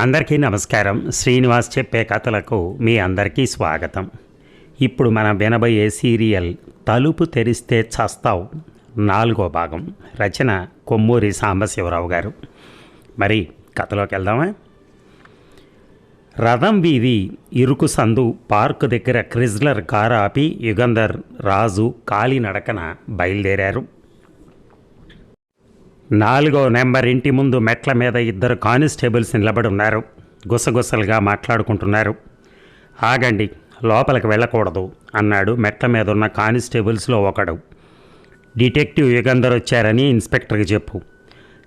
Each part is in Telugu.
అందరికీ నమస్కారం. శ్రీనివాస్ చెప్పే కథలకు మీ అందరికీ స్వాగతం. ఇప్పుడు మనం వినబోయే సీరియల్ తలుపు తెరిస్తే చస్తావు నాలుగో భాగం. రచన కొమ్మూరి సాంబశివరావు గారు. మరి కథలోకి వెళ్దామా? రథం వీధి ఇరుకు సందు పార్కు దగ్గర క్రిజ్లర్ కారు ఆపి యుగంధర్ రాజు కాలినడకన బయలుదేరారు. నాలుగో నెంబర్ ఇంటి ముందు మెట్ల మీద ఇద్దరు కానిస్టేబుల్స్ నిలబడి ఉన్నారు. గుసగుసలుగా మాట్లాడుకుంటున్నారు. ఆగండి లోపలికి వెళ్ళకూడదు అన్నాడు మెట్ల మీద ఉన్న కానిస్టేబుల్స్లో ఒకడు. డిటెక్టివ్ యుగంధర్ వచ్చారని ఇన్స్పెక్టర్కి చెప్పు.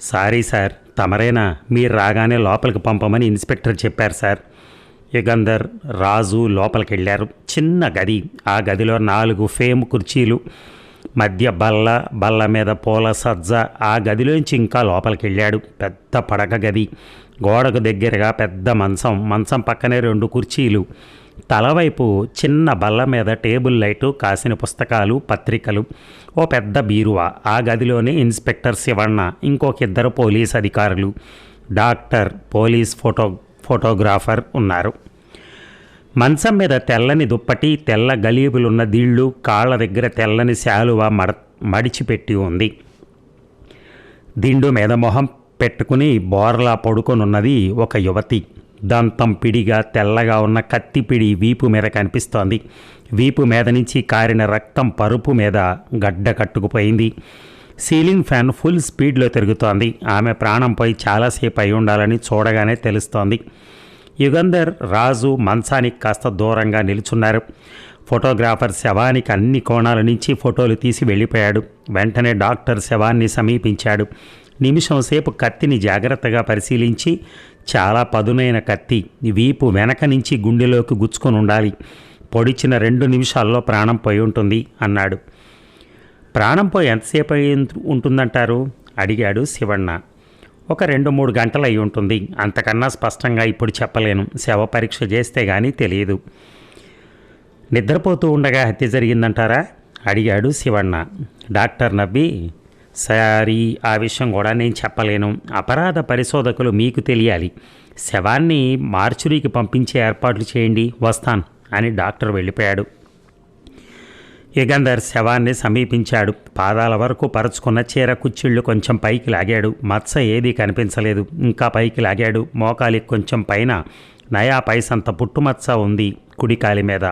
సారీ సార్ తమరేనా? మీరు రాగానే లోపలికి పంపమని ఇన్స్పెక్టర్ చెప్పారు సార్. యుగంధర్ రాజు లోపలికి వెళ్ళారు. చిన్న గది. ఆ గదిలో నాలుగు ఫేమ్ కుర్చీలు మధ్య బల్ల బల్ల మీద పూల సజ్జ ఆ గదిలోంచి ఇంకా లోపలికి వెళ్ళాడు పెద్ద పడక గది. గోడకు దగ్గరగా పెద్ద మంచం మంచం పక్కనే రెండు కుర్చీలు. తలవైపు చిన్న బల్ల మీద టేబుల్ లైటు కాసిన పుస్తకాలు పత్రికలు. ఓ పెద్ద బీరువా. ఆ గదిలోనే ఇన్స్పెక్టర్ శివಣ್ణ ఇంకొక ఇద్దరు పోలీస్ అధికారులు. డాక్టర్ పోలీస్ ఫోటో ఫోటోగ్రాఫర్ ఉన్నారు. మంచం మీద తెల్లని దుప్పటి తెల్ల గలీబులున్న దీళ్ళు కాళ్ళ దగ్గర తెల్లని శాలువ మడ మడిచిపెట్టి ఉంది. దిండు మీద మొహం పెట్టుకుని బోర్లా పడుకొనున్నది ఒక యువతి. దంతం పిడిగా తెల్లగా ఉన్న కత్తి పిడి వీపు మీద కనిపిస్తోంది. వీపు మీద నుంచి కారిన రక్తం పరుపు మీద గడ్డ కట్టుకుపోయింది. సీలింగ్ ఫ్యాన్ ఫుల్ స్పీడ్లో తిరుగుతోంది. ఆమె ప్రాణంపై చాలాసేపు అయి ఉండాలని చూడగానే తెలుస్తోంది. యుగంధర్ రాజు మంచానికి కాస్త దూరంగా నిలుచున్నారు. ఫోటోగ్రాఫర్ శవానికి అన్ని కోణాల నుంచి ఫోటోలు తీసి వెళ్ళిపోయాడు. వెంటనే డాక్టర్ శవాన్ని సమీపించాడు. నిమిషం సేపు కత్తిని జాగ్రత్తగా పరిశీలించి చాలా పదునైన కత్తి వీపు వెనక నుంచి గుండెలోకి గుచ్చుకొని ఉండాలి. పొడిచిన రెండు నిమిషాల్లో ప్రాణం పోయి ఉంటుంది అన్నాడు. ప్రాణం పోయి ఎంతసేపు అయి ఉంటుందంటారు? అడిగాడు శివಣ್ణ ఒక రెండు మూడు గంటలు అయి ఉంటుంది. అంతకన్నా స్పష్టంగా ఇప్పుడు చెప్పలేను. శవ పరీక్ష చేస్తే కానీ తెలియదు. నిద్రపోతూ ఉండగా హత్య జరిగిందంటారా? అడిగాడు శివಣ್ణ డాక్టర్ నవ్వి సారీ ఆ విషయం కూడా నేను చెప్పలేను. అపరాధ పరిశోధకులు మీకు తెలియాలి. శవాన్ని మార్చురీకి పంపించే ఏర్పాట్లు చేయండి. వస్తాను అని డాక్టర్ వెళ్ళిపోయాడు. యుగంధర్ శవాన్ని సమీపించాడు. పాదాల వరకు పరుచుకున్న చీర కుచ్చిళ్ళు కొంచెం పైకి లాగాడు. మత్స ఏదీ కనిపించలేదు. ఇంకా పైకి లాగాడు. మోకాలి కొంచెం పైన నయా పైసంత పుట్టుమచ్చ ఉంది కుడికాలి మీద.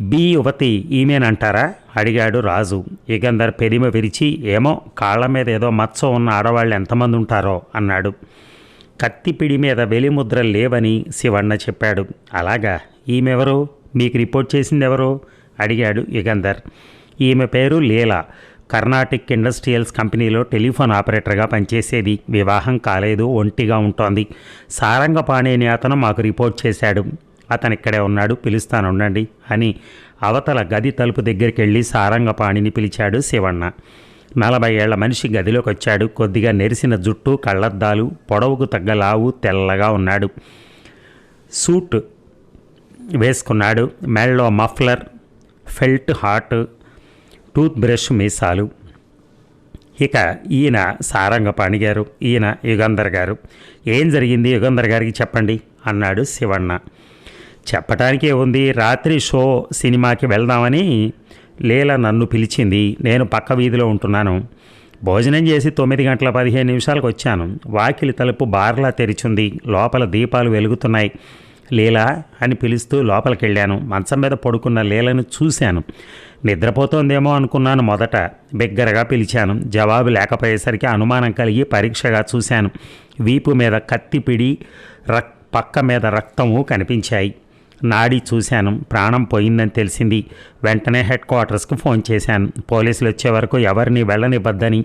బి యువతి ఈమెనంటారా? అడిగాడు రాజు. యుగంధర్ పెరిమ విరిచి ఏమో కాళ్ళ మీద ఏదో మచ్చ ఉన్న ఆడవాళ్ళు ఎంతమంది ఉంటారో అన్నాడు. కత్తిపిడి మీద వెలిముద్ర లేవని శివಣ್ణ చెప్పాడు. అలాగా? ఈమెవరు? మీకు రిపోర్ట్ చేసింది ఎవరు అడిగాడు యుగంధర్. ఈమె పేరు Leela. Carnatic industrials company telephone ఆపరేటర్గా పనిచేసేది. వివాహం కాలేదు. ఒంటిగా ఉంటోంది. సారంగపాణిని అతను మాకు రిపోర్ట్ చేశాడు. అతను ఇక్కడే ఉన్నాడు. పిలుస్తాను ఉండండి అని అవతల గది తలుపు దగ్గరికి వెళ్ళి సారంగపాణిని పిలిచాడు శివಣ್ణ నలభై ఏళ్ళ మనిషి గదిలోకి వచ్చాడు కొద్దిగా నెరిసిన జుట్టు కళ్ళద్దాలు పొడవుకు తగ్గ లావు తెల్లగా ఉన్నాడు. సూట్ వేసుకున్నాడు. మెడలో muffler felt hat toothbrush మీసాలు. ఇక ఈయన సారంగపాణి గారు ఈయన యుగంధర్ గారు. ఏం జరిగింది యుగంధర్ గారికి చెప్పండి అన్నాడు శివಣ್ణ చెప్పటానికే ఉంది రాత్రి షో సినిమాకి వెళ్దామని లీల నన్ను పిలిచింది. నేను పక్క వీధిలో ఉంటున్నాను. భోజనం చేసి తొమ్మిది గంటల పదిహేను నిమిషాలకు వచ్చాను. వాకిలి తలుపు బార్లా తెరిచుంది. లోపల దీపాలు వెలుగుతున్నాయి. లీలా అని పిలుస్తూ లోపలికెళ్ళాను. మంచం మీద పడుకున్న లీలను చూశాను. నిద్రపోతోందేమో అనుకున్నాను మొదట. బిగ్గరగా పిలిచాను. జవాబు లేకపోయేసరికి అనుమానం కలిగి పరీక్షగా చూశాను. వీపు మీద కత్తి పిడి రక్ పక్క మీద రక్తము కనిపించాయి. నాడి చూశాను. ప్రాణం పోయిందని తెలిసింది. వెంటనే హెడ్ క్వార్టర్స్కి ఫోన్ చేశాను. పోలీసులు వచ్చే వరకు ఎవరిని వెళ్ళనివ్వద్దని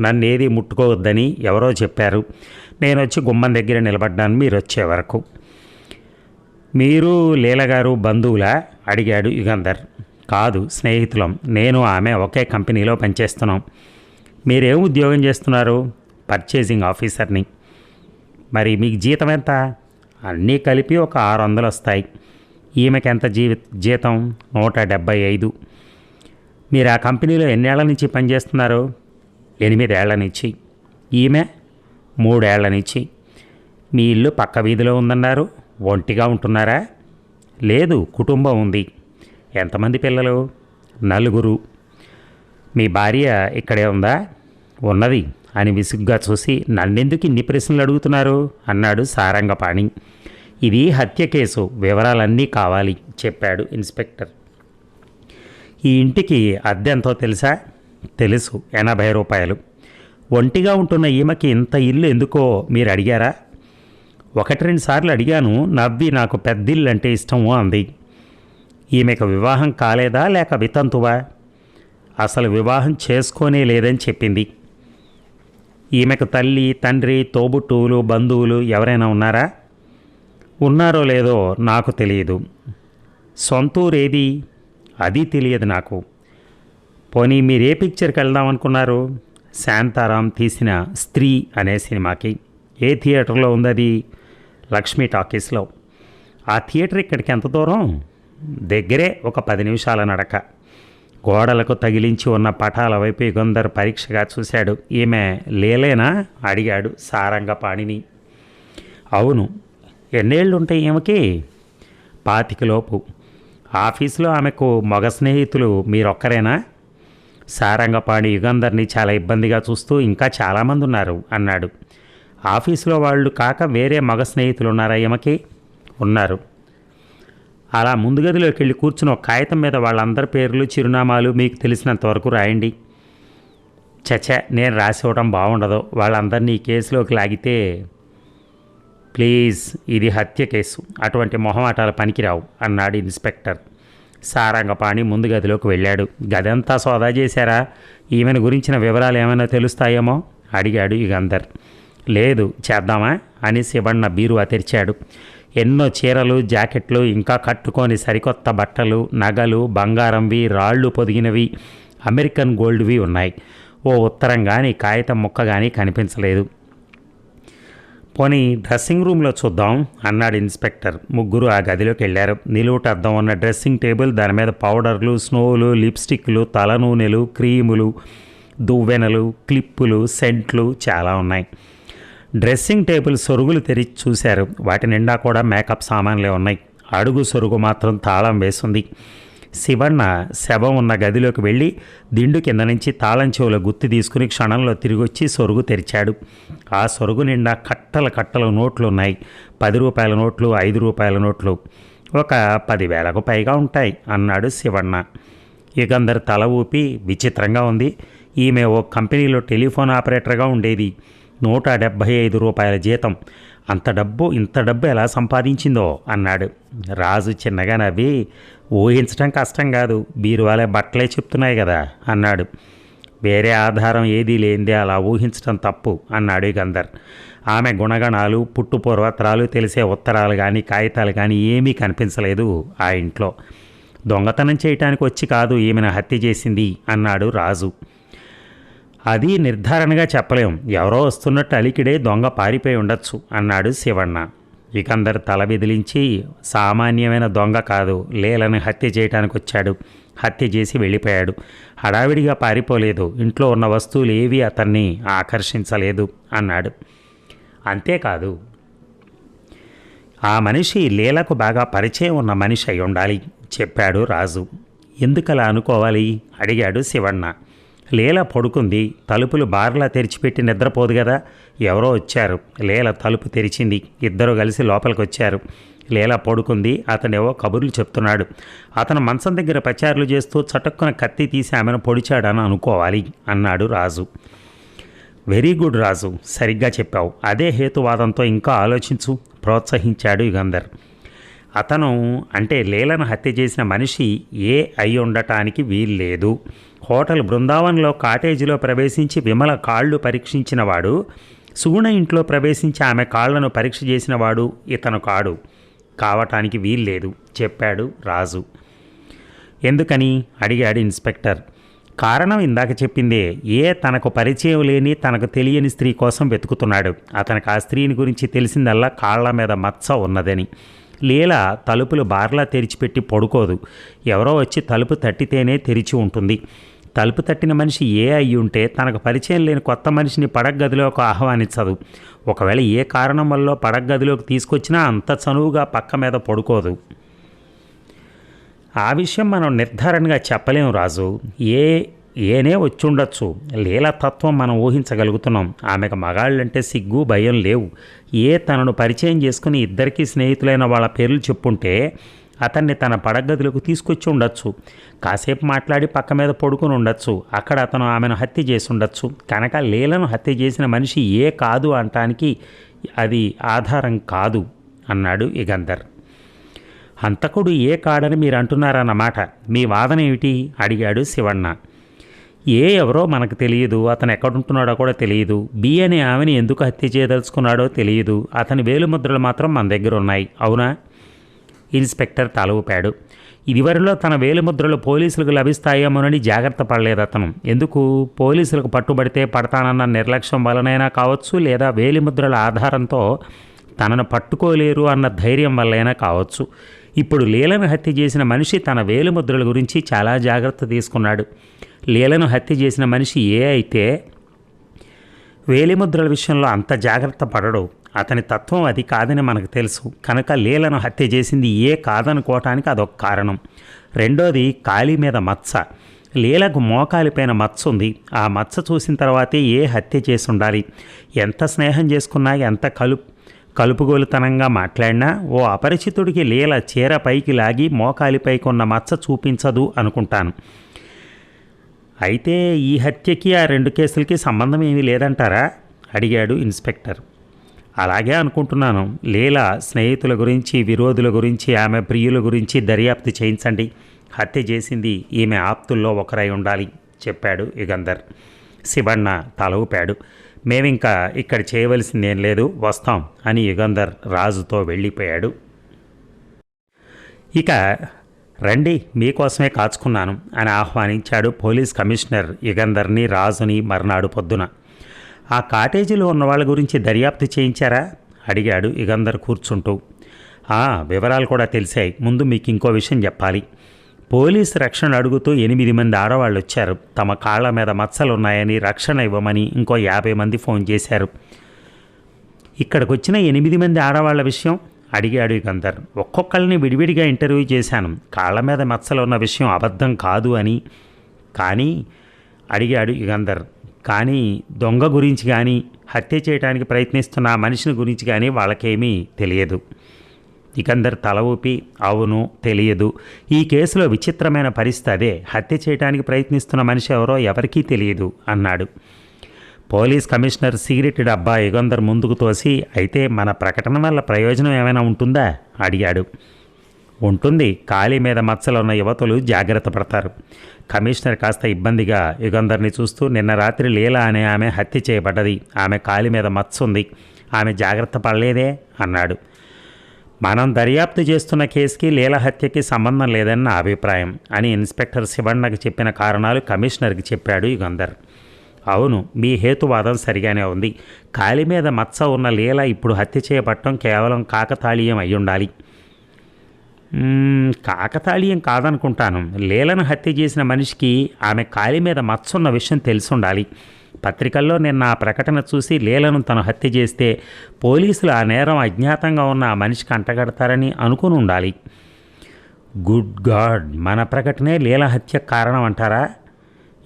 నన్ను ఏది ముట్టుకోవద్దని ఎవరో చెప్పారు. నేను వచ్చి గుమ్మం దగ్గర నిలబడ్డాను. మీరు వచ్చే వరకు. మీరు లీలగారు బంధువులా? అడిగాడు యుగంధర్. కాదు స్నేహితులం. నేను ఆమె ఒకే కంపెనీలో పనిచేస్తున్నాం. మీరేం ఉద్యోగం చేస్తున్నారు? పర్చేసింగ్ ఆఫీసర్ని. మరి మీకు జీతం ఎంత? అన్నీ కలిపి ఒక ఆరు వందలు వస్తాయి. ఈమెకి ఎంత జీవి జీతం? నూట డెబ్బై ఐదు. మీరు ఆ కంపెనీలో ఎన్నేళ్ళ నుంచి పనిచేస్తున్నారు? ఎనిమిదేళ్ళ నుంచి. ఈమె మూడేళ్ళ నుంచి. మీ ఇల్లు పక్క వీధిలో ఉందన్నారు? ఒంటిగా ఉంటున్నారా? లేదు కుటుంబం ఉంది. ఎంతమంది పిల్లలు? నలుగురు. మీ భార్య ఇక్కడే ఉందా? ఉన్నది అని విసుగ్గా చూసి నన్నెందుకు ఇన్ని ప్రశ్నలు అడుగుతున్నారు? అన్నాడు సారంగపాణి. ఇది హత్య కేసు వివరాలన్నీ కావాలి చెప్పాడు ఇన్స్పెక్టర్. ఈ ఇంటికి అద్దె ఎంతో తెలుసా? తెలుసు ఎనభై రూపాయలు. ఒంటిగా ఉంటున్న ఈమెకి ఇంత ఇల్లు ఎందుకో మీరు అడిగారా? ఒకటి రెండు సార్లు అడిగాను నవ్వి నాకు పెద్దిల్లు అంటే ఇష్టము అంది. ఈమెకు వివాహం కాలేదా లేక వితంతువా? అసలు వివాహం చేసుకోనే లేదని చెప్పింది. ఈమెకు తల్లి తండ్రి తోబుట్టువులు బంధువులు ఎవరైనా ఉన్నారా? ఉన్నారో లేదో నాకు తెలియదు. సొంతూరేది? అది తెలియదు నాకు. పోనీ మీరు ఏ పిక్చర్కి వెళ్దాం అనుకున్నారు? శాంతారాం తీసిన స్త్రీ అనే సినిమాకి. ఏ థియేటర్లో ఉంది అది లక్ష్మీ టాకీస్లో. ఆ థియేటర్ ఇక్కడికి ఎంత దూరం? దగ్గరే ఒక పది నిమిషాల నడక. గోడలకు తగిలించి ఉన్న పటాల వైపు యుగంధర్ పరీక్షగా చూశాడు. ఈమె లేలేనా? అడిగాడు సారంగపాణిని. అవును. ఎన్నేళ్ళు ఉంటాయి ఈమెకి? పాతికలోపు. ఆఫీసులో ఆమెకు మగ స్నేహితులు మీరొక్కరేనా? సారంగపాణి యుగంధర్ని చాలా ఇబ్బందిగా చూస్తూ ఇంకా చాలామంది ఉన్నారు అన్నాడు. ఆఫీసులో వాళ్ళు కాక వేరే మగ స్నేహితులు ఉన్నారా ఈమెకి? ఉన్నారు. అలా ముందు గదిలోకి వెళ్ళి కూర్చుని ఒక కాగితం మీద వాళ్ళందరి పేర్లు చిరునామాలు మీకు తెలిసినంత వరకు రాయండి. చచ నేను రాసి ఇవ్వడం బాగుండదు. వాళ్ళందరినీ ఈ కేసులోకి లాగితే ప్లీజ్ ఇది హత్య కేసు. అటువంటి మొహమాటాలు పనికిరావు అన్నాడు ఇన్స్పెక్టర్. సారంగపాణి ముందు గదిలోకి వెళ్ళాడు. గదంతా సోదా చేశారా? ఈమెను గురించిన వివరాలు ఏమైనా తెలుస్తాయేమో? అడిగాడు యుగంధర్ లేదు చేద్దామా? అని శివಣ್ణ బీరువా తెరిచాడు. ఎన్నో చీరలు జాకెట్లు ఇంకా కట్టుకొని సరికొత్త బట్టలు నగలు బంగారంవి రాళ్ళు పొదిగినవి అమెరికన్ గోల్డ్వి ఉన్నాయి. ఓ ఉత్తరం కానీ కాగితం ముక్క కానీ కనిపించలేదు. పోనీ డ్రెస్సింగ్ రూమ్లో చూద్దాం అన్నాడు ఇన్స్పెక్టర్. ముగ్గురు ఆ గదిలోకి వెళ్ళారు. నిలువుట అద్దం ఉన్న డ్రెస్సింగ్ టేబుల్ దాని మీద పౌడర్లు స్నోలు లిప్స్టిక్లు తల నూనెలు క్రీములు దువ్వెనలు క్లిప్పులు సెంట్లు చాలా ఉన్నాయి. డ్రెస్సింగ్ టేబుల్ సొరుగులు తెరిచి చూశారు. వాటి నిండా కూడా మేకప్ సామాన్లే ఉన్నాయి. అడుగు సొరుగు మాత్రం తాళం వేసింది. శివన్న శవం ఉన్న గదిలోకి వెళ్ళి దిండు కింద నుంచి తాళం చెవుల గుత్తి తీసుకుని క్షణంలో తిరిగొచ్చి సొరుగు తెరిచాడు. ఆ సొరుగు నిండా కట్టల కట్టల నోట్లు ఉన్నాయి పది రూపాయల నోట్లు ఐదు రూపాయల నోట్లు. ఒక పదివేలకు పైగా ఉంటాయి అన్నాడు శివన్న. ఇకందరు తల ఊపి విచిత్రంగా ఉంది. ఈమె ఓ కంపెనీలో టెలిఫోన్ ఆపరేటర్గా ఉండేది. నూట డెబ్భై ఐదు రూపాయల జీతం. అంత డబ్బు ఇంత డబ్బు ఎలా సంపాదించిందో అన్నాడు. రాజు చిన్నగా నవ్వి ఊహించడం కష్టం కాదు బీరువాలే బట్టలే చెప్తున్నాయి కదా అన్నాడు. వేరే ఆధారం ఏదీ లేనిదే అలా ఊహించడం తప్పు అన్నాడు గంధర్. ఆమె గుణగణాలు పుట్టు పూర్వత్రాలు తెలిసే ఉత్తరాలు కానీ కాగితాలు కానీ ఏమీ కనిపించలేదు ఆ ఇంట్లో. దొంగతనం చేయటానికి వచ్చి కాదు ఈమెను హత్య చేసింది అన్నాడు రాజు. అది నిర్ధారణగా చెప్పలేం. ఎవరో వస్తున్నట్టు అలికిడే దొంగ పారిపోయి ఉండొచ్చు అన్నాడు శివಣ್ణ ఇకందరు తల విదిలించి సామాన్యమైన దొంగ కాదు లేలని హత్య చేయడానికి వచ్చాడు హత్య చేసి వెళ్ళిపోయాడు. హడావిడిగా పారిపోలేదు. ఇంట్లో ఉన్న వస్తువులు ఏవి అతన్ని ఆకర్షించలేదు అన్నాడు. అంతేకాదు ఆ మనిషి లీలకు బాగా పరిచయం ఉన్న మనిషి అయి ఉండాలి చెప్పాడు రాజు. ఎందుకలా అనుకోవాలి? అడిగాడు శివಣ್ణ లీల పడుకుంది. తలుపులు బార్లా తెరిచిపెట్టి నిద్రపోదు కదా ఎవరో వచ్చారు. లీల తలుపు తెరిచింది. ఇద్దరు కలిసి లోపలికి వచ్చారు లీల పడుకుంది. అతనేవో కబుర్లు చెప్తున్నాడు. అతను మంచం దగ్గర పచారులు చేస్తూ చటుక్కున కత్తి తీసి ఆమెను పొడిచాడని అనుకోవాలి అన్నాడు రాజు. వెరీ గుడ్ రాజు సరిగ్గా చెప్పావు. అదే హేతువాదంతో ఇంకా ఆలోచించు ప్రోత్సహించాడు యుగంధర్. అతను అంటే లీలను హత్య చేసిన మనిషి ఏ అయి ఉండటానికి వీల్లేదు. హోటల్ బృందావన్లో కాటేజీలో ప్రవేశించి విమల కాళ్ళు పరీక్షించినవాడు సుగుణ ఇంట్లో ప్రవేశించి ఆమె కాళ్ళను పరీక్ష చేసినవాడు ఇతను కాడు. కావటానికి వీల్లేదు చెప్పాడు రాజు. ఎందుకని? అడిగాడు ఇన్స్పెక్టర్. కారణం ఇందాక చెప్పిందే ఏ తనకు పరిచయం లేని తనకు తెలియని స్త్రీ కోసం వెతుకుతున్నాడు. అతనికి ఆ స్త్రీని గురించి తెలిసిందల్లా కాళ్ళ మీద మచ్చ ఉన్నదని. లీల తలుపులు బార్లా తెరిచిపెట్టి పడుకోదు. ఎవరో వచ్చి తలుపు తట్టితేనే తెరిచి ఉంటుంది. తలుపు తట్టిన మనిషి ఏ అయి ఉంటే తనకు పరిచయం లేని కొత్త మనిషిని పడగ గదిలోకి ఆహ్వానించదు. ఒకవేళ ఏ కారణం వల్ల పడగ గదిలోకి తీసుకొచ్చినా అంత చనువుగా పక్క మీద పడుకోదు. ఆ విషయం మనం నిర్ధారణగా చెప్పలేము రాజు. ఏ ఏనే వచ్చుండొచ్చు. లీలతత్వం మనం ఊహించగలుగుతున్నాం. ఆమెకు మగాళ్ళంటే సిగ్గు భయం లేవు. ఏ తనను పరిచయం చేసుకుని ఇద్దరికీ స్నేహితులైన వాళ్ళ పేర్లు చెప్పుంటే అతన్ని తన పడగదిలోకి తీసుకొచ్చి ఉండొచ్చు. కాసేపు మాట్లాడి పక్క మీద పడుకుని ఉండొచ్చు. అక్కడ అతను ఆమెను హత్య చేసి ఉండొచ్చు కనుక లీలను హత్య చేసిన మనిషి ఏ కాదు అనటానికి అది ఆధారం కాదు అన్నాడు ఇగంధర్. హంతకుడు ఏ కాడని మీరు అంటున్నారన్నమాట మీ వాదన ఏమిటి? అడిగాడు శివಣ್ణ ఏ ఎవరో మనకు తెలియదు అతను ఎక్కడుంటున్నాడో కూడా తెలియదు. బి అనే ఆమెని ఎందుకు హత్య చేయదలుచుకున్నాడో తెలియదు. అతని వేలుముద్రలు మాత్రం మన దగ్గర ఉన్నాయి. అవునా? ఇన్స్పెక్టర్ తల ఊపాడు ఇదివరలో తన వేలిముద్రలు పోలీసులకు లభిస్తాయేమోనని జాగ్రత్త పడలేదు అతను. ఎందుకు? పోలీసులకు పట్టుబడితే పడతానన్న నిర్లక్ష్యం వలనైనా కావచ్చు లేదా వేలిముద్రల ఆధారంతో తనను పట్టుకోలేరు అన్న ధైర్యం వల్లైనా కావచ్చు. ఇప్పుడు లీలను హత్య చేసిన మనిషి తన వేలిముద్రల గురించి చాలా జాగ్రత్త తీసుకున్నాడు. లీలను హత్య చేసిన మనిషి ఏ అయితే వేలిముద్రల విషయంలో అంత జాగ్రత్త పడడు అతని తత్వం అది కాదని మనకు తెలుసు. కనుక లీలను హత్య చేసింది ఏ కాదనుకోవటానికి అదొక కారణం. రెండోది కాలి మీద మచ్చ లీలకు మోకాలిపైన మచ్చ ఉంది. ఆ మచ్చ చూసిన తర్వాతే ఏ హత్య చేసి ఉండాలి ఎంత స్నేహం చేసుకున్నా ఎంత కలుపు కలుపుగోలుతనంగా మాట్లాడినా ఓ అపరిచితుడికి లీల చీర పైకి లాగి మోకాలిపైకి ఉన్న మచ్చ చూపించదు అనుకుంటాను. అయితే ఈ హత్యకి ఆ రెండు కేసులకి సంబంధం ఏమీ లేదంటారా? అడిగాడు ఇన్స్పెక్టర్. అలాగే అనుకుంటున్నాను. లీలా స్నేహితుల గురించి విరోధుల గురించి ఆమె ప్రియుల గురించి దర్యాప్తు చేయించండి. హత్య చేసింది ఈమె ఆప్తుల్లో ఒకరై ఉండాలి చెప్పాడు యుగంధర్. శివಣ್ణ తల ఊపాడు. మేమింకా ఇక్కడ చేయవలసిందేం లేదు వస్తాం అని యుగంధర్ రాజుతో వెళ్ళిపోయాడు. ఇక రండి మీకోసమే కాచుకున్నాను అని ఆహ్వానించాడు పోలీస్ కమిషనర్ యుగంధర్ని రాజుని మర్నాడు పొద్దున. ఆ కాటేజీలో ఉన్న వాళ్ళ గురించి దర్యాప్తు చేయించారా? అడిగాడు యుగంధర్ కూర్చుంటూ. "ఆ, వివరాలు కూడా తెలిసాయి. ముందు మీకు ఇంకో విషయం చెప్పాలి. పోలీస్ రక్షణ అడుగుతూ ఎనిమిది మంది ఆడవాళ్ళు వచ్చారు తమ కాళ్ళ మీద మచ్చలున్నాయని రక్షణ ఇవ్వమని ఇంకో యాభై మంది ఫోన్ చేశారు. ఇక్కడికి వచ్చిన ఎనిమిది మంది ఆడవాళ్ళ విషయం అడిగాడు యుగంధర్ ఒక్కొక్కరిని విడివిడిగా ఇంటర్వ్యూ చేశాను. కాళ్ళ మీద మచ్చలు ఉన్న విషయం అబద్ధం కాదు అని. కానీ అడిగాడు యుగంధర్ కానీ దొంగ గురించి కానీ హత్య చేయడానికి ప్రయత్నిస్తున్న మనిషిని గురించి కానీ వాళ్ళకేమీ తెలియదు. ఇకందరు తల ఊపి అవును తెలియదు. ఈ కేసులో విచిత్రమైన పరిస్థితి అదే. హత్య చేయడానికి ప్రయత్నిస్తున్న మనిషి ఎవరో ఎవరికీ తెలియదు అన్నాడు. పోలీస్ కమిషనర్ సిగరెట్ డబ్బా యుగంధర్ ముందుకు తోసి అయితే మన ప్రకటన వల్ల ప్రయోజనం ఏమైనా ఉంటుందా? అడిగాడు. ఉంటుంది. ఖాళీ మీద మచ్చలు ఉన్న యువతులు జాగ్రత్త పడతారు. కమిషనర్ కాస్త ఇబ్బందిగా యుగంధర్ని చూస్తూ నిన్న రాత్రి లీలా అనే ఆమె హత్య చేయబడ్డది. ఆమె కాలి మీద మచ్చ ఉంది ఆమె జాగ్రత్త పడలేదే? అన్నాడు. మనం దర్యాప్తు చేస్తున్న కేసుకి లీల హత్యకి సంబంధం లేదని నా అభిప్రాయం అని ఇన్స్పెక్టర్ శివణ్ణకు చెప్పిన కారణాలు కమిషనర్కి చెప్పాడు యుగంధర్ అవును మీ హేతువాదం సరిగానే ఉంది. కాలి మీద మచ్చ ఉన్న లీల ఇప్పుడు హత్య చేయబట్టం కేవలం కాకతాళీయం అయ్యుండాలి. కాకతాళీయం కాదనుకుంటాను. లీలను హత్య చేసిన మనిషికి ఆమె కాలి మీద మచ్చ ఉన్న విషయం తెలిసి ఉండాలి పత్రికల్లో నిన్న ఆ ప్రకటన చూసి లీలను తను హత్య చేస్తే పోలీసులు ఆ నేరం అజ్ఞాతంగా ఉన్న ఆ మనిషికి అంటగడతారని అనుకుని ఉండాలి గుడ్ గాడ్ మన ప్రకటనే లీల హత్య కారణం అంటారా?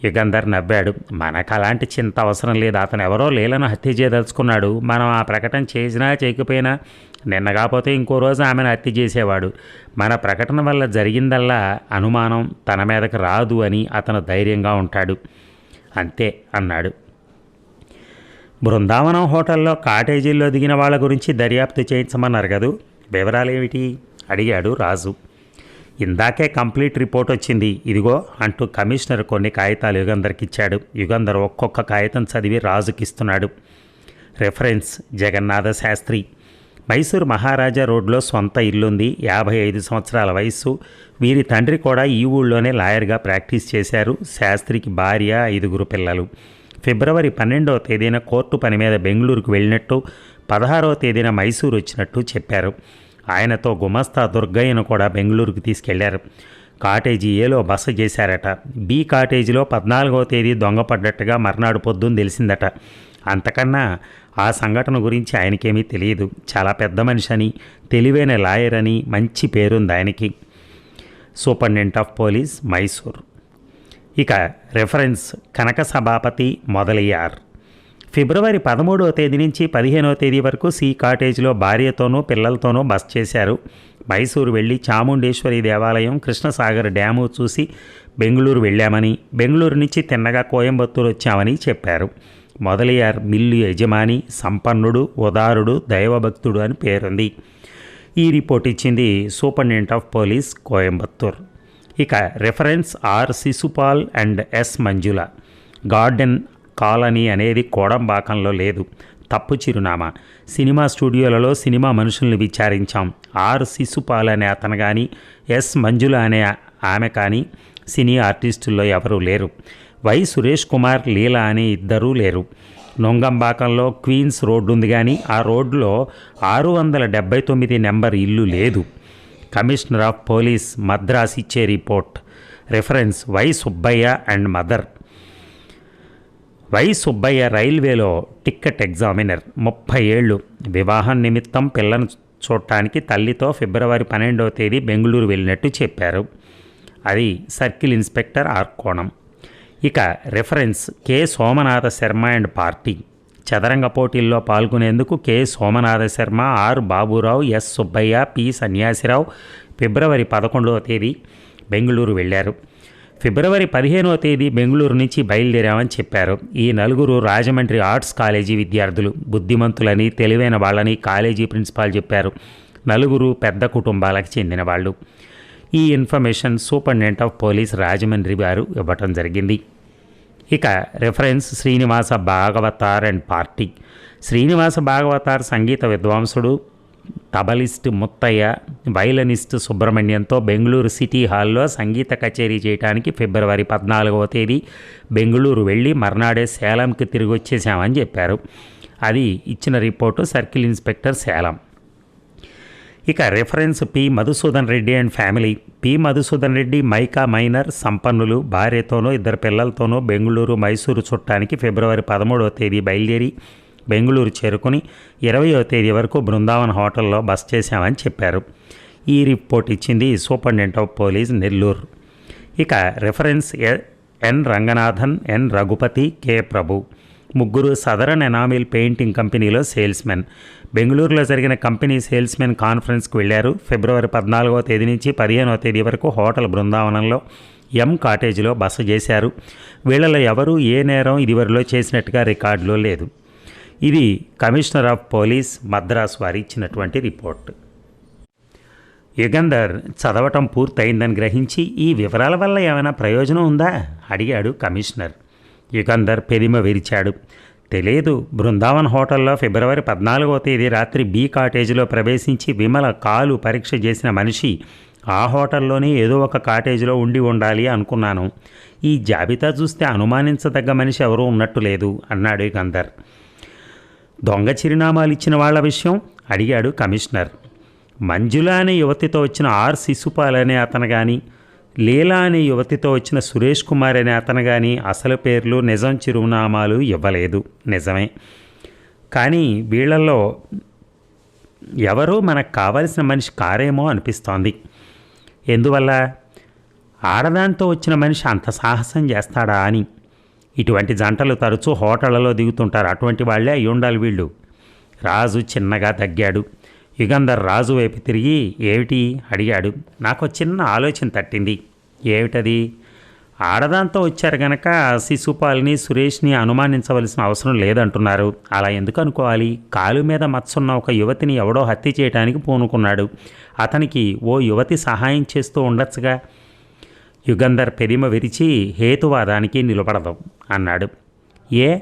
యుగంధర్ నవ్వాడు. మనకు అలాంటి చింత అవసరం లేదు. అతను ఎవరో లీలను హత్య చేయదలుచుకున్నాడు. మనం ఆ ప్రకటన చేసినా చేయకపోయినా నిన్న కాకపోతే ఇంకో రోజు ఆమెను హత్య చేసేవాడు. మన ప్రకటన వల్ల జరిగిందల్లా అనుమానం తన మీదకి రాదు అని అతను ధైర్యంగా ఉంటాడు. అంతే అన్నాడు. బృందావనం హోటల్లో కాటేజీల్లో దిగిన వాళ్ళ గురించి దర్యాప్తు చేయించమన్నారు కదూ? వివరాలేమిటి? అడిగాడు రాజు. ఇందాకే కంప్లీట్ రిపోర్ట్ వచ్చింది. ఇదిగో అంటూ కమిషనర్ కొన్ని కాగితాలు యుగంధర్కి ఇచ్చాడు. యుగంధర్ ఒక్కొక్క కాగితం చదివి రాజుకిస్తున్నాడు. రెఫరెన్స్ జగన్నాథ శాస్త్రి. మైసూర్ మహారాజా రోడ్లో సొంత ఇల్లుంది. యాభై ఐదు సంవత్సరాల వయస్సు. వీరి తండ్రి కూడా ఈ ఊళ్ళోనే లాయర్గా ప్రాక్టీస్ చేశారు. శాస్త్రికి భార్య ఐదుగురు పిల్లలు. ఫిబ్రవరి పన్నెండవ తేదీన కోర్టు పని మీద బెంగళూరుకు వెళ్ళినట్టు పదహారవ తేదీన మైసూరు వచ్చినట్టు చెప్పారు. ఆయనతో గుమస్తా దుర్గయ్యను కూడా బెంగళూరుకు తీసుకెళ్ళారు. కాటేజీ ఏలో బస చేశారట. బి కాటేజీలో పద్నాలుగవ తేదీ దొంగపడ్డట్టుగా మర్నాడు పొద్దున్న తెలిసిందట. అంతకన్నా ఆ సంఘటన గురించి ఆయనకేమీ తెలియదు. చాలా పెద్ద మనిషి అని తెలివైన లాయర్ అని మంచి పేరుంది ఆయనకి. Superintendent of police Mysore. ఇక రెఫరెన్స్ కనక సభాపతి మొదలయ్యార్. ఫిబ్రవరి పదమూడవ తేదీ నుంచి పదిహేనవ తేదీ వరకు సి కాటేజ్లో భార్యతోనూ పిల్లలతోనూ బస చేశారు. మైసూరు వెళ్ళి చాముండేశ్వరి దేవాలయం కృష్ణసాగర్ డ్యాము చూసి బెంగళూరు వెళ్ళామని బెంగళూరు నుంచి తిన్నగా కోయంబత్తూరు వచ్చామని చెప్పారు. మొదలయ్యార్ మిల్లు యజమాని సంపన్నుడు ఉదారుడు దైవభక్తుడు అని పేరుంది. ఈ రిపోర్ట్ ఇచ్చింది సూపరింటెండెంట్ ఆఫ్ పోలీస్ కోయంబత్తూర్. ఇక reference R Shishupal and S Manjula. Garden colony అనేది కోడంబాకంలో లేదు. తప్పు చిరునామా. సినిమా స్టూడియోలలో సినిమా మనుషుల్ని విచారించాం. ఆర్ శిశుపాల్ అనే అతను కానీ ఎస్ మంజుల అనే ఆమె కానీ సినీ ఆర్టిస్టుల్లో ఎవరూ లేరు. వై సురేష్ కుమార్ లీలా అనే ఇద్దరూ లేరు. నొంగంబాకంలో క్వీన్స్ రోడ్డు ఉంది కానీ ఆ రోడ్లో ఆరు వందల డెబ్బై తొమ్మిది నెంబర్ ఇల్లు లేదు. కమిషనర్ ఆఫ్ పోలీస్ మద్రాస్ ఇచ్చే report. Reference Y Subbaiah and mother. Y Subbaiah రైల్వేలో టిక్కెట్ ఎగ్జామినర్. ముప్పై ఏళ్ళు. వివాహం నిమిత్తం పిల్లను చూడటానికి తల్లితో ఫిబ్రవరి పన్నెండవ తేదీ బెంగళూరు వెళ్ళినట్టు చెప్పారు. అది సర్కిల్ ఇన్స్పెక్టర్ ఆర్కోణం ఇక reference K Somanatha Sharma and party. చదరంగ పోటీల్లో పాల్గొనేందుకు K Somanatha Sharma R Baburao S Subbaiah P Sanyasirao ఫిబ్రవరి పదకొండవ తేదీ బెంగళూరు వెళ్ళారు. ఫిబ్రవరి పదిహేనవ తేదీ బెంగళూరు నుంచి బయలుదేరామని చెప్పారు. ఈ నలుగురు రాజమండ్రి ఆర్ట్స్ కాలేజీ విద్యార్థులు బుద్ధిమంతులని తెలివైన వాళ్ళని కాలేజీ ప్రిన్సిపాల్ చెప్పారు. నలుగురు పెద్ద కుటుంబాలకు చెందిన వాళ్ళు. ఈ information superintendent of police Rajahmundry garu ఇవ్వటం జరిగింది. ఇక reference Srinivasa Bhagavatar and party. Srinivasa Bhagavatar సంగీత విద్వాంసుడు తబలిస్ట్ ముత్తయ్య వైలనిస్ట్ సుబ్రహ్మణ్యంతో బెంగళూరు సిటీ హాల్లో సంగీత కచేరీ చేయడానికి ఫిబ్రవరి పద్నాలుగవ తేదీ బెంగళూరు వెళ్ళి మర్నాడే సేలంకి తిరిగి వచ్చేసామని చెప్పారు. అది ఇచ్చిన రిపోర్టు సర్కిల్ ఇన్స్పెక్టర్ సేలం. ఇక reference P Madhusudan Reddy and family. P Madhusudan Reddy mica miner సంపన్నులు భార్యతోనూ ఇద్దరు పిల్లలతోనూ బెంగళూరు మైసూరు చుట్టానికి ఫిబ్రవరి పదమూడవ తేదీ బయలుదేరి బెంగళూరు చేరుకుని ఇరవయో తేదీ వరకు బృందావన్ హోటల్లో బస్ చేశామని చెప్పారు. ఈ రిపోర్ట్ ఇచ్చింది సూపరింటెండెంట్ ఆఫ్ పోలీస్ నెల్లూరు. ఇక reference N Ranganathan N Raghupathi K Prabhu. ముగ్గురు southern enamel painting company salesmen. బెంగళూరులో జరిగిన కంపెనీ సేల్స్మెన్ కాన్ఫరెన్స్కి వెళ్ళారు. ఫిబ్రవరి పద్నాలుగో తేదీ నుంచి పదిహేనవ తేదీ వరకు హోటల్ బృందావనంలో ఎం కాటేజీలో బస చేశారు. వీళ్ళలో ఎవరూ ఏ నేరం ఇదివరలో చేసినట్టుగా రికార్డులో లేదు. ఇది కమిషనర్ ఆఫ్ పోలీస్ మద్రాస్ వారి ఇచ్చినటువంటి రిపోర్ట్. యుగంధర్ చదవటం పూర్తయిందని గ్రహించి ఈ వివరాల వల్ల ఏమైనా ప్రయోజనం ఉందా? అడిగాడు కమిషనర్. యుగంధర్ పెదిమ విరిచాడు. తెలియదు బృందావన్ హోటల్లో ఫిబ్రవరి పద్నాలుగో తేదీ రాత్రి బీ కాటేజీలో ప్రవేశించి విమల కాలు పరీక్ష చేసిన మనిషి ఆ హోటల్లోనే ఏదో ఒక కాటేజీలో ఉండి ఉండాలి అనుకున్నాను. ఈ జాబితా చూస్తే అనుమానించదగ్గ మనిషి ఎవరూ ఉన్నట్టు లేదు అన్నాడు యుగంధర్. దొంగ చిరునామాలు ఇచ్చిన వాళ్ళ విషయం అడిగాడు కమిషనర్. మంజుల అనే యువతితో వచ్చిన ఆర్ శిశుపాల్ అనే అతను కానీ లీలా అనే యువతితో వచ్చిన సురేష్ కుమార్ అనే అతను కానీ అసలు పేర్లు నిజం చిరునామాలు ఇవ్వలేదు. నిజమే. కానీ వీళ్ళల్లో ఎవరో మనకు కావలసిన మనిషి కారేమో అనిపిస్తోంది. ఎందువల్ల? ఆడదాంతో వచ్చిన మనిషి అంత సాహసం చేస్తాడా అని. ఇటువంటి జంటలు తరచూ హోటళ్ళలో దిగుతుంటారు. అటువంటి వాళ్ళే అయి ఉండాలి వీళ్ళు. రాజు చిన్నగా తగ్గాడు. యుగంధర్ రాజు వైపు తిరిగి ఏమిటి? అడిగాడు. నాకు చిన్న ఆలోచన తట్టింది. ఏమిటది? ఆడదాంతో వచ్చారు గనక శిశుపాల్ని సురేష్ని అనుమానించవలసిన అవసరం లేదంటున్నారు. అలా ఎందుకు అనుకోవాలి? కాలు మీద మత్సున్న ఒక యువతిని ఎవడో హత్య చేయడానికి పూనుకున్నాడు. అతనికి ఓ యువతి సహాయం చేస్తూ ఉండొచ్చుగా. యుగంధర్ పెరిమ విరిచి హేతువాదానికి నిలబడదు అన్నాడు. ఏ?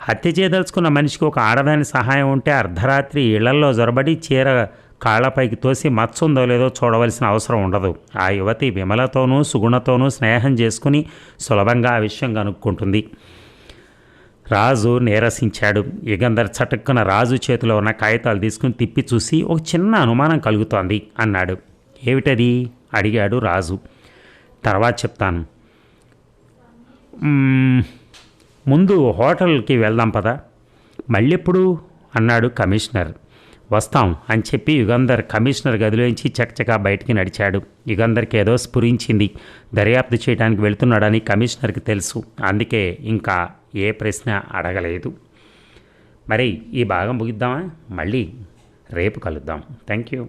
హత్య చేయదలుచుకున్న మనిషికి ఒక ఆడదాని సహాయం ఉంటే అర్ధరాత్రి ఇళ్ళల్లో జొరబడి చీర కాళ్ళపైకి తోసి మత్సుందో లేదో చూడవలసిన అవసరం ఉండదు. ఆ యువతి విమలతోనూ సుగుణతోనూ స్నేహం చేసుకుని సులభంగా ఆ విషయం కనుక్కుంటుంది. రాజు నీరసించాడు. యుగంధర్ చటుక్కున రాజు చేతిలో ఉన్న కాగితాలు తీసుకుని తిప్పి చూసి ఒక చిన్న అనుమానం కలుగుతోంది అన్నాడు. ఏమిటది? అడిగాడు రాజు. తర్వాత చెప్తాను. ముందు హోటల్కి వెళ్దాం పదా. మళ్ళెప్పుడు? అన్నాడు కమిషనర్. వస్తాం అని చెప్పి యుగంధర్ కమిషనర్ గదిలోంచి చకచకా బయటికి నడిచాడు. యుగంధర్కి ఏదో స్ఫురించింది. దర్యాప్తు చేయడానికి వెళ్తున్నాడని కమిషనర్కి తెలుసు. అందుకే ఇంకా ఏ ప్రశ్న అడగలేదు. మరి ఈ భాగం ముగిద్దామా? మళ్ళీ రేపు కలుద్దాం. Thank you